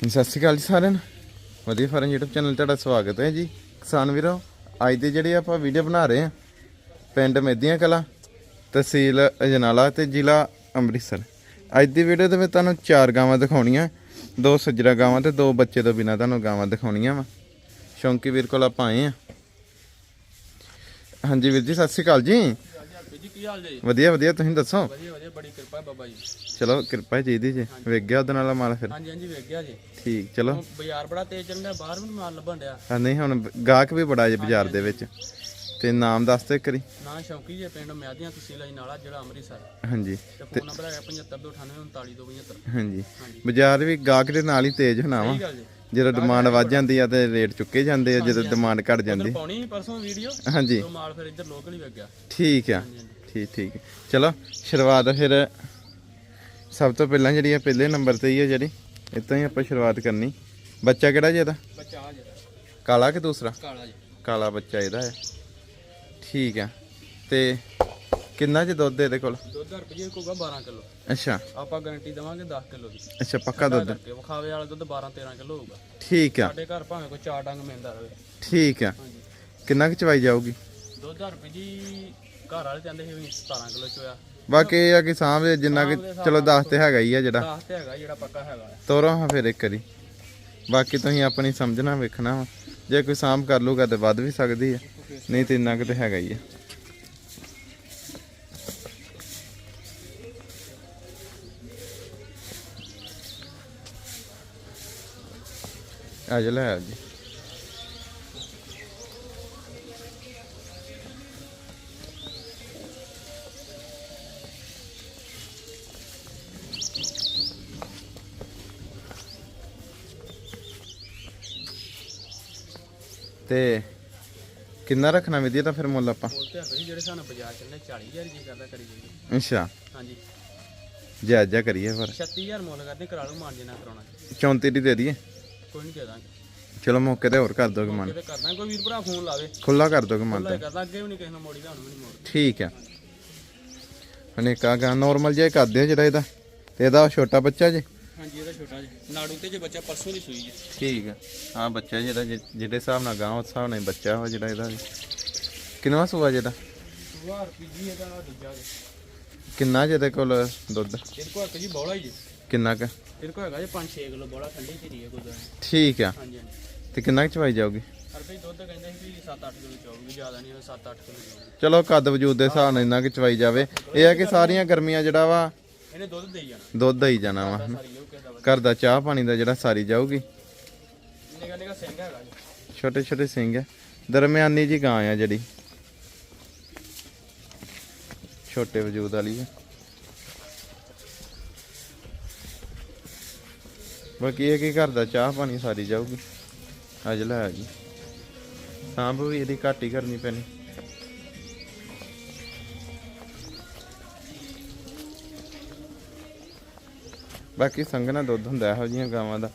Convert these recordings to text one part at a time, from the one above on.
ਸਤਿ ਸ਼੍ਰੀ ਅਕਾਲ ਜੀ ਸਾਰਿਆਂ ਨੂੰ। ਵਧੀਆ ਫਾਰਮ YouTube ਚੈਨਲ ਤੁਹਾਡਾ ਸਵਾਗਤ ਹੈ ਜੀ। ਕਿਸਾਨ ਵੀਰੋ, ਅੱਜ ਦੇ ਜਿਹੜੇ ਆਪਾਂ ਵੀਡੀਓ ਬਣਾ ਰਹੇ ਹਾਂ, ਪਿੰਡ ਮੇਦੀਆਂ ਕਲਾ, ਤਹਿਸੀਲ ਅਜਨਾਲਾ ਤੇ ਜ਼ਿਲ੍ਹਾ ਅੰਮ੍ਰਿਤਸਰ। ਅੱਜ ਦੀ ਵੀਡੀਓ ਦੇ ਵਿੱਚ ਤੁਹਾਨੂੰ ਚਾਰ ਗਾਵਾਂ ਦਿਖਾਉਣੀਆਂ। ਦੋ ਸੱਜਰਾ ਗਾਵਾਂ ਤੇ ਦੋ ਬੱਚੇ ਤੋਂ ਬਿਨਾ ਤੁਹਾਨੂੰ ਗਾਵਾਂ ਦਿਖਾਉਣੀਆਂ ਵਾ। ਸ਼ੌਂਕੀ ਵੀਰ ਕੋਲ ਆਪਾਂ ਆਏ ਆ ਹਾਂਜੀ ਵੀਰ ਜੀ, ਸਤਿ ਸ਼੍ਰੀ ਅਕਾਲ ਜੀ। ਕੀ ਹਾਲ ਜੀ? ਵਧੀਆ ਵਧੀਆ ਤੁਸੀਂ ਦੱਸੋ? ਵਧੀਆ ਵਧੀਆ ਬੜੀ ਕਿਰਪਾ ਬਾਬਾ ਜੀ। ਚਲੋ ਕਿਰਪਾ ਚਾਹੀਦੀ ਜੀ। ਵੇਖ ਗਿਆ ਉਹਦੇ ਨਾਲ ਮਾਲ ਫਿਰ। ਹਾਂਜੀ ਹਾਂਜੀ ਵੇਖ ਗਿਆ ਜੀ। ਠੀਕ ਚਲੋ। ਬਾਜ਼ਾਰ ਬੜਾ ਤੇਜ਼ ਚੱਲ ਰਿਹਾ ਬਾਹਰ ਵੀ ਮਾਲ ਲੱਭਣ ਡਿਆ। ਹਾਂ ਨਹੀਂ ਹੁਣ ਗਾਹਕ ਵੀ ਬੜਾ ਜੇ ਬਾਜ਼ਾਰ ਦੇ ਵਿੱਚ। ਤੇ ਨਾਮ ਦੱਸ ਤੇ ਕਰੀ ਨਾ ਸ਼ੌਂਕੀ ਜੀ ਪਿੰਡ ਮਿਆਦੀਆਂ ਤਹਿਸੀਲ ਅਜੀ ਨਾਲਾ ਜਿਹੜਾ ਅੰਮ੍ਰਿਤਸਰ। ਹਾਂਜੀ। ਤੇ ਫੋਨ ਨੰਬਰ ਹੈਗਾ 7528939275 ਹਾਂਜੀ। ਬਾਜ਼ਾਰ ਵੀ ਗਾਹਕ ਦੇ ਨਾਲ ਹੀ ਤੇਜ਼ ਹੋਣਾ ਵਾ। ਜਦੋਂ ਡਿਮਾਂਡ ਵੱਧ ਜਾਂਦੀ ਆ ਤੇ ਰੇਟ ਚੁੱਕੇ ਜਾਂਦੇ ਆ ਜਦੋਂ ਡਿਮਾਂਡ ਘਟ ਜਾਂਦੀ। ਪਾਉਣੀ ਪਰਸੋਂ ਵੀਡੀਓ। ਹਾਂਜੀ। ਮਾਲ ਫਿਰ ਇੱਧਰ ਲੋਕਲ ਹੀ ਵੇਖ ਗਿਆ। ਠੀਕ ਆ। ਠੀਕ ਠੀਕ। ਚਲੋ ਸ਼ੁਰੂਆਤ ਫਿਰ ਸਭ ਤੋਂ ਪਹਿਲਾਂ ਜਿਹੜੀ ਆ ਪਹਿਲੇ ਨੰਬਰ ਤੇ ਹੀ ਆ ਜਿਹੜੀ ਇਤਾਂ ਹੀ ਆਪਾਂ ਸ਼ੁਰੂਆਤ ਕਰਨੀ। ਬੱਚਾ ਕਿਹੜਾ ਜੀ ਇਹਦਾ? ਬੱਚਾ ਆ ਜਿਹੜਾ। ਕਾਲਾ ਕਿ ਦੂਸਰਾ? ਕਾਲਾ ਜੀ। ਕਾਲਾ ਬੱਚਾ ਇਹਦਾ ਹੈ। ਠੀਕ ਆ। ਤੇ ਕਿੰਨਾ ਚ ਦੁੱਧ ਇਹਦੇ ਕੋਲ? ਦੁੱਧ ਰੁਪਏ ਕੋਗਾ 12 ਕਿਲੋ। ਅੱਛਾ। ਆਪਾਂ ਗਾਰੰਟੀ ਦੇਵਾਂਗੇ 10 ਕਿਲੋ ਦੀ। ਅੱਛਾ ਪੱਕਾ ਦੁੱਧ? ਵਿਖਾਵੇ ਵਾਲਾ ਦੁੱਧ 12 13 ਕਿਲੋ ਹੋਊਗਾ। ਠੀਕ ਆ। ਸਾਡੇ ਘਰ ਭਾਵੇਂ ਕੋਈ ਚਾਰ ਡੰਗ ਮਿਲਦਾ ਰਹੇ। ਠੀਕ ਆ। ਕਿੰਨਾ ਕੁ ਚਵਾਈ ਜਾਊਗੀ? ਦੁੱਧ ਰੁਪਏ ਜੀ ਘਰ ਵਾਲੇ ਕਹਿੰਦੇ ਸੀ ਵੀ 17 ਕਿਲੋ ਚੋਇਆ। ਬਾਕੀ ਇਹ ਆ ਕਿ ਸਾਹਮਣੇ ਜਿੰਨਾ ਕਿ ਚਲੋ ਦੱਸ ਤੇ ਹੈਗਾ ਹੀ ਆ ਜਿਹੜਾ। 10 ਤੇ ਹੈਗਾ ਜਿਹੜਾ ਪੱਕਾ ਹੈਗਾ। ਤੋਰੋ ਹਾਂ ਫਿਰ ਇੱਕ ਵਾਰੀ। ਬਾਕੀ ਤੁਸੀਂ ਆਪਣੀ ਸਮਝਣਾ ਵੇਖਣਾ ਵਾ। ਜੇ ਕੋਈ ਸਾਂਭ ਕਰ ਲੂਗਾ ਤੇ ਵੱਧ ਵੀ ਸਕਦੀ ਆ। ਨਹੀਂ ਤੇ ਇੰਨਾ ਕੁ ਤੇ ਹੈਗਾ ਹੀ ਆ। ਆ ਜਾ ਲੈ ਆ ਜੀ। ਤੇ ਕਿੰਨਾ ਰੱਖਣਾ ਵਧੀਆ ਤਾਂ ਫਿਰ ਮੁੱਲ ਆਪਾਂ? ਮੁੱਲ ਤੇ ਜੀ ਜਿਹੜੇ ਸਾਨੂੰ ਬਾਜ਼ਾਰ ਚੱਲਨੇ 40000 ਜੀ ਕਰਦਾ ਕਰੀ ਜਾਈਏ। ਅੱਛਾ। ਹਾਂਜੀ। ਜਾਇਜ਼ਾ ਕਰੀਏ ਫਿਰ। 36000 ਮੁੱਲ ਕਰਦੇ ਕਰਾ ਲਓ ਮਾਨ ਜਨਾ ਕਰਾਉਣਾ। 34 ਦੀ ਦੇ ਦਈਏ। ਕੋਈ ਨਹੀਂ ਦੇ ਦਾਂਗੇ। ਚਲੋ ਮੌਕੇ ਤੇ ਹੋਰ ਕਰ ਦੋਗੇ ਮਨ। ਕਿਤੇ ਕਰਦਾ ਕੋਈ ਵੀਰ ਭਰਾ ਫੋਨ ਲਾਵੇ। ਖੁੱਲਾ ਕਰ ਦੋਗੇ ਮਨ ਖੁੱਲਾ ਤਾਂ। ਹੀ ਕਰਦਾ ਅੱਗੇ ਵੀ ਨਹੀਂ ਕਿਸੇ ਨੂੰ ਮੋੜੀ ਦਾ ਹੁਣ ਵੀ ਨਹੀਂ ਮੋੜ ਠੀਕ ਆ। ਹਨੇ ਕਾਗਾ ਨਾਰਮਲ ਜਿਹਾ ਹੀ ਕਰ ਦਿਓ ਜਿਹੜਾ ਇਹਦਾ। ਤੇ ਇਹਦਾ ਛੋਟਾ ਬੱਚਾ ਜੀ। ਹਾਂਜੀ ਇਹਦਾ ਛੋਟਾ ਜੀ ਨਾੜੂ ਤੇ ਜੇ ਬੱਚਾ ਪਰਸੋਂ ਦੀ ਸੂਈ ਜੀ ਠੀਕ ਆ ਹਾਂ ਬੱਚਾ ਜਿਹੜਾ ਜਿ- ਜਿਹਦੇ ਹਿਸਾਬ ਨਾਲ ਗਾਂ ਉਸ ਹਿਸਾਬ ਨਾਲ ਹੀ ਬੱਚਾ ਹੋ ਜਿਹੜਾ ਇਹਦਾ। ਵੀ ਕਿੰਨਵਾ ਸੂਆ ਜਿਹਦਾ ਇਹਦਾ ਦੂਜਾ ਜੀ। ਕਿੰਨਾ ਜਿਹਦੇ ਕੋਲ ਦੁੱਧ? ਇਹਦੇ ਕੋਲ ਹੈਗਾ ਜੀ ਬੋਲਾ ਹੀ ਜੀ। ਕਿੰਨਾ ਕ? ਇਹਦੇ ਕੋਲ ਹੈਗਾ ਜੀ 5-6 ਕਿਲੋ ਬੋਲਾ ਠੰਡੀ ਧੀਰੀ ਹੈ ਕੋਈ ਗੱਲ ਨਹੀਂ। ਠੀਕ ਆ। ਹਾਂਜੀ ਹਾਂਜੀ। ਤੇ ਕਿੰਨਾ ਕੁ ਚਵਾਈ ਜਾਊਗੀ? ਰੁਪਏ ਦੁੱਧ ਕਹਿੰਦੇ ਸੀ ਵੀ 7-8 ਕਿਲੋ ਚਾਹੂਗੀ ਜ਼ਿਆਦਾ ਨਹੀਂ 7-8 ਕਿਲੋ ਚਾਹੂਗੀ ਚਲੋ ਕੱਦ ਵਜੂਦ ਦੇ ਹਿਸਾਬ ਨਾਲ ਇੰਨਾ ਕਿ ਚਵਾਈ ਜਾਵੇ। ਇਹ ਆ ਕਿ ਸਾਰੀਆਂ ਗਰਮੀਆਂ ਜਿਹੜਾ ਵਾ ਇਹਨੇ ਦੁੱਧ ਦੇਈ ਜਾਣਾ। ਦੁੱਧ ਹੀ ਜਾਣਾ ਵਾ। ਸਾਰੀ ਉਹ ਕਿਹਦਾ ਵਾ ਘਰ ਦਾ ਚਾਹ ਪਾਣੀ ਦਾ ਜਿਹੜਾ ਸਾਰੀ ਜਾਊਗੀ। ਨਿਕਾ ਨਿਕਾ ਸਿੰਘ ਹੈਗਾ ਜੀ। ਛੋਟੇ ਛੋਟੇ ਸਿੰਘ ਆ। ਦਰਮਿਆਨੀ ਜੀ ਗਾਂ ਆ ਜਿਹੜੀ। ਛੋਟੇ ਵਜੂਦ ਵਾਲੀ ਆ। ਬਾਕੀ ਇਹ ਕੀ ਘਰ ਦਾ ਚਾਹ ਪਾਣੀ ਸਾਰੀ ਜਾਊਗੀ। ਅੱਜ ਲੈ ਆ ਜੀ। ਸਾਂਭ ਵੀ ਇਹਦੀ ਘੱਟ ਹੀ ਕਰਨੀ ਪੈਣੀ। ਬਾਕੀ ਸੰਘਣਾ ਦੁੱਧ ਹੁੰਦਾ ਇਹੋ ਜਿਹੀਆਂ ਗਾਵਾਂ ਦਾ।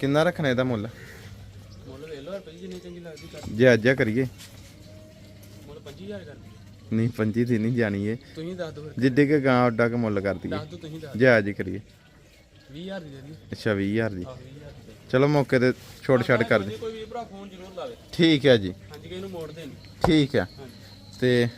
ਕਿੰਨਾ ਰੱਖਣਾ ਇਹਦਾ ਮੁੱਲ? ਮੁੱਲ ਵੇਖ ਲਓ ਰੁਪਏ ਜਿੰਨੀ ਚੰਗੀ ਲੱਗਦੀ ਕਰ ਜੇ ਅੱਜ ਕਰੀਏ। ਮੁੱਲ 25000 ਕਰ ਨਹੀਂ ਪੰਜੀ ਦੀ ਨਹੀਂ ਜਾਣੀ ਇਹ ਤੁਸੀਂ ਦੱਸ ਦਿਓ ਫਿਰ। ਜਿੱਡੇ ਕੇ ਗਾਂ ਉੱਡਾ ਕੇ ਮੁੱਲ ਕਰ ਦਈਏ। ਦੱਸ ਦਿਓ ਤੁਸੀਂ ਦੱਸ ਜੇ ਅੱਜ ਕਰੀਏ। 20000 ਦੀ ਦੇ ਦੀ ਅੱਛਾ 20000 ਦੀ। ਆਹ 20000 ਦੀ ਦੇ ਚਲੋ ਮੌਕੇ ਤੇ ਛੋਟ ਛਾਟ ਕਰ ਦੇ। ਕੋਈ ਵੀ ਭਰਾ ਫੋਨ ਜ਼ਰੂਰ ਲਾਵੇ। ਠੀਕ ਹੈ ਜੀ। ਹਾਂਜੀ ਕਿਸੇ ਨੂੰ ਮੋੜ ਦੇਣ। ਠੀਕ ਹੈ ਤੇ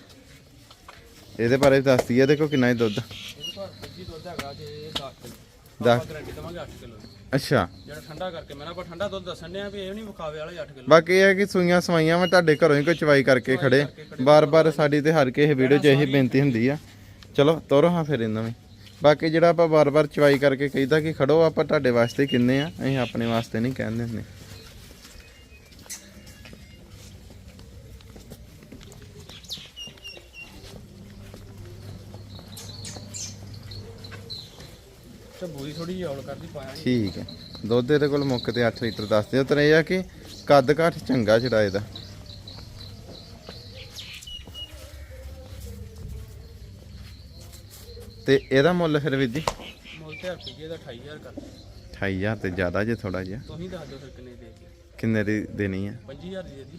ਇਹਦੇ ਬਾਰੇ ਵੀ ਦੱਸ ਦਈਏ ਦੇਖੋ ਕਿੰਨਾ ਹੀ ਦੁੱਧ। ਇਹਦੇ ਕੋਲ ਜੀ ਦੁੱਧ ਹੈਗਾ ਜੇ 10 ਕਿਲੋ। ਦਸ। ਆਪਾਂ ਗਾਰੰਟੀ ਦਵਾਂਗੇ 8 ਕਿਲੋ ਅੱਛਾ। ਜਿਹੜਾ ਠੰਡਾ ਕਰਕੇ ਮੈਂ ਨਾ ਆਪਾਂ ਠੰਡਾ ਦੁੱਧ ਦੱਸਣ ਡਿਆ ਵੀ ਇਹ ਨਹੀਂ ਵਿਖਾਵੇ ਵਾਲਾ 8 ਕਿਲੋ। ਬਾਕੀ ਇਹ ਹੈ ਕਿ ਸੂਈਆਂ ਸਵਾਈਆਂ ਮੈਂ ਤੁਹਾਡੇ ਘਰੋਂ ਹੀ ਕੋਈ ਚਵਾਈ ਕਰਕੇ ਖੜੇ। ਬਾਰ-ਬਾਰ ਸਾਡੀ ਤੇ ਹਰ ਕਿਸੇ ਵੀਡੀਓ 'ਚ ਇਹੀ ਬੇਨਤੀ ਹੁੰਦੀ ਆ। ਚਲੋ ਤੋਰੋ ਹਾਂ ਫਿਰ ਇਹਨਾਂ ਵੀ ਬਾਕੀ ਜਿਹੜਾ ਆਪਾਂ ਬਾਰ-ਬਾਰ ਚਵਾਈ ਕਰਕੇ ਕਹੀਦਾ ਕਿ ਖੜੋ ਆਪਾਂ ਤੁਹਾਡੇ ਵਾਸਤੇ ਕਿੰਨੇ ਆ? ਅਸੀਂ ਆਪਣੇ ਵਾਸਤੇ ਨਹੀਂ ਕਹਿੰਦੇ ਹੁੰਦੇ। ਤੇ ਬੂਰੀ ਥੋੜੀ ਜਿਹੀ ਔਲ ਕਰਦੀ ਪਾਇਆ ਨੀ। ਠੀਕ ਹੈ। ਦੁੱਧ ਇਹਦੇ ਕੋਲ ਮੁੱਕ ਤੇ 8 ਲੀਟਰ ਦੱਸਦੇ ਹੋ ਤੇ ਇਹ ਆ ਕਿ ਕੱਦ ਘੱਟ ਚੰਗਾ ਜਿਹੜਾ ਇਹਦਾ। ਤੇ ਇਹਦਾ ਮੁੱਲ ਫਿਰ ਵੀਰ ਜੀ? ਮੁੱਲ ਤੇ ਰੁਪਏ ਇਹਦਾ 28000 ਕਰ 28000 ਤੇ ਜ਼ਿਆਦਾ ਜੇ ਥੋੜਾ ਜਿਹਾ। ਤੁਸੀਂ ਦੱਸ ਦਿਓ ਫਿਰ ਕਿੰਨੇ ਦੇ ਕਿੰਨੇ ਦੀ ਦੇਣੀ ਆ? 25000 ਦੀ ਦੇ ਦੀ।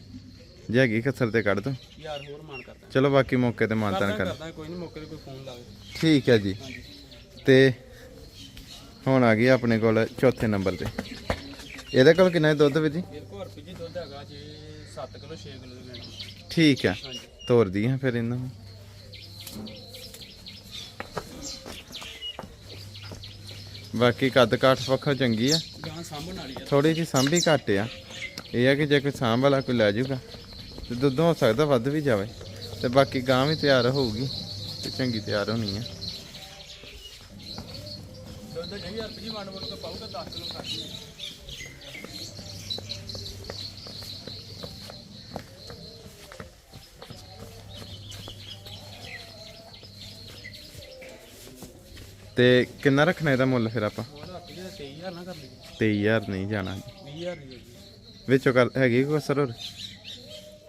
ਜੇ ਹੈਗੀ ਕਸਰ ਤੇ ਕੱਢ ਦੋ। ਯਾਰ ਹੋਰ ਮਾਨ ਕਰਦਾ। ਚਲੋ ਬਾਕੀ ਮੌਕੇ ਤੇ ਮਾਨਤਾਨ ਕਰਦਾ ਕਰ। ਕੋਈ ਨਹੀਂ ਮੌਕੇ ਤੇ ਕੋਈ ਫੋਨ ਲਾਵੇ। ਠੀਕ ਹੈ ਜੀ। ਤੇ ਹੁਣ ਆ ਗਈ ਆਪਣੇ ਕੋਲ ਚੌਥੇ ਨੰਬਰ ਤੇ। ਇਹਦੇ ਕੋਲ ਕਿੰਨਾ ਦੁੱਧ ਵੀਰ ਜੀ ਇਹ ਕੋਲ ਰੁਪਏ ਜੀ ਦੁੱਧ ਹੈਗਾ ਜੀ? 7 ਕਿਲੋ 6 ਕਿਲੋ ਦੀ ਗਰੰਟੀ ਠੀਕ ਆ ਤੋਰਦੀ ਆ ਫਿਰ ਇਹਨਾਂ ਨੂੰ। ਬਾਕੀ ਕੱਦ ਕਾਠ ਪੱਖੋਂ ਚੰਗੀ ਆ। ਗਾਂ ਸਾਂਭਣ ਵਾਲੀ ਆ ਥੋੜੀ ਜਿਹੀ ਸਾਂਭੀ ਘੱਟ ਆ। ਇਹ ਆ ਕਿ ਜੇ ਕੋਈ ਸਾਂਭ ਵਾਲਾ ਕੋਈ ਲੈ ਜਾਊਗਾ, ਤੇ ਦੁੱਧ ਹੋ ਸਕਦਾ ਵੱਧ ਵੀ ਜਾਵੇ। ਤੇ ਬਾਕੀ ਗਾਂ ਵੀ ਤਿਆਰ ਹੋਊਗੀ, ਤੇ ਚੰਗੀ ਤਿਆਰ ਹੋਣੀ ਆ। ਦੁੱਧ ਜੀ ਰੁਪਏ ਜੀ ਵੰਡ ਵੰਡ ਕੇ ਪਾਊਗਾ 10 ਕਿਲੋ ਕੱਟ ਲਈ ਤੇ ਕਿੰਨਾ ਰੱਖਣਾ ਇਹਦਾ ਮੁੱਲ ਫਿਰ ਆਪਾਂ? ਉਹ ਰੱਖ ਜੀ 23000 ਨਾ ਕਰ ਲਈ 23000 ਨਹੀਂ ਜਾਣਾ। 20000 ਦੀ ਦੇ ਜੀ ਵਿੱਚੋਂ ਕਰ ਹੈਗੀ ਕੋਈ ਅਸਰ ਹੋਰ?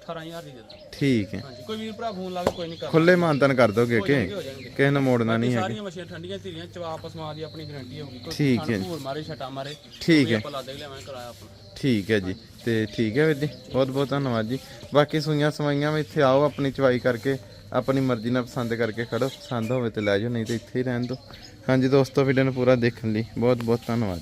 18000 ਦੀ ਦੇ ਦਾਂ ਠੀਕ ਹੈ। ਹਾਂਜੀ ਕੋਈ ਵੀਰ ਭਰਾ ਫੋਨ ਲਾਵੇ ਕੋਈ ਨਹੀਂ ਕਰ ਖੁੱਲੇ ਮਾਨਤਨ ਕਰ ਦੋਗੇ ਕਿ ਹੋ ਜਾਣਗੇ। ਕਿਸੇ ਨੂੰ ਮੋੜਨਾ ਨਹੀਂ ਹੈਗਾ। ਸਾਰੀਆਂ ਮਸ਼ੀਨਾਂ ਠੰਡੀਆਂ ਧੀਰੀਆਂ ਚਵਾਪ ਸਮਾਜ ਦੀ ਆਪਣੀ ਗਾਰੰਟੀ ਹੋਊਗੀ। ਕੋਈ ਠੀਕ ਹੈ ਭੂਰ ਮਾਰੇ ਛਟਾ ਮਾਰੇ ਠੀਕ ਹੈ। ਆਪਾਂ ਲਾ ਦੇ ਲਿਆਵਾਂ ਕਿਰਾਇਆ ਆਪਣਾ ਠੀਕ ਹੈ ਜੀ। ਤੇ ਠੀਕ ਹੈ ਵੀਰ ਜੀ। ਬਹੁਤ ਬਹੁਤ ਧੰਨਵਾਦ ਜੀ। ਬਾਕੀ ਸੂਈਆਂ ਸਵਾਈਆਂ ਵੀ ਇੱਥੇ ਆਓ ਆਪਣੀ ਚਵਾਈ ਕਰਕੇ ਆਪਣੀ ਮਰਜ਼ੀ ਨਾਲ ਪਸੰਦ ਕਰਕੇ ਖੜੋ। ਪਸੰਦ ਹੋਵੇ ਤੇ ਲੈ ਜਾਓ ਨਹੀਂ ਤੇ ਇੱਥੇ ਹੀ ਰਹਿਣ ਦਿਓ। ਹਾਂਜੀ ਦੋਸਤੋ ਵੀਡੀਓ ਨੂੰ ਪੂਰਾ ਦੇਖਣ ਲਈ ਬਹੁਤ ਬਹੁਤ ਧੰਨਵਾਦ।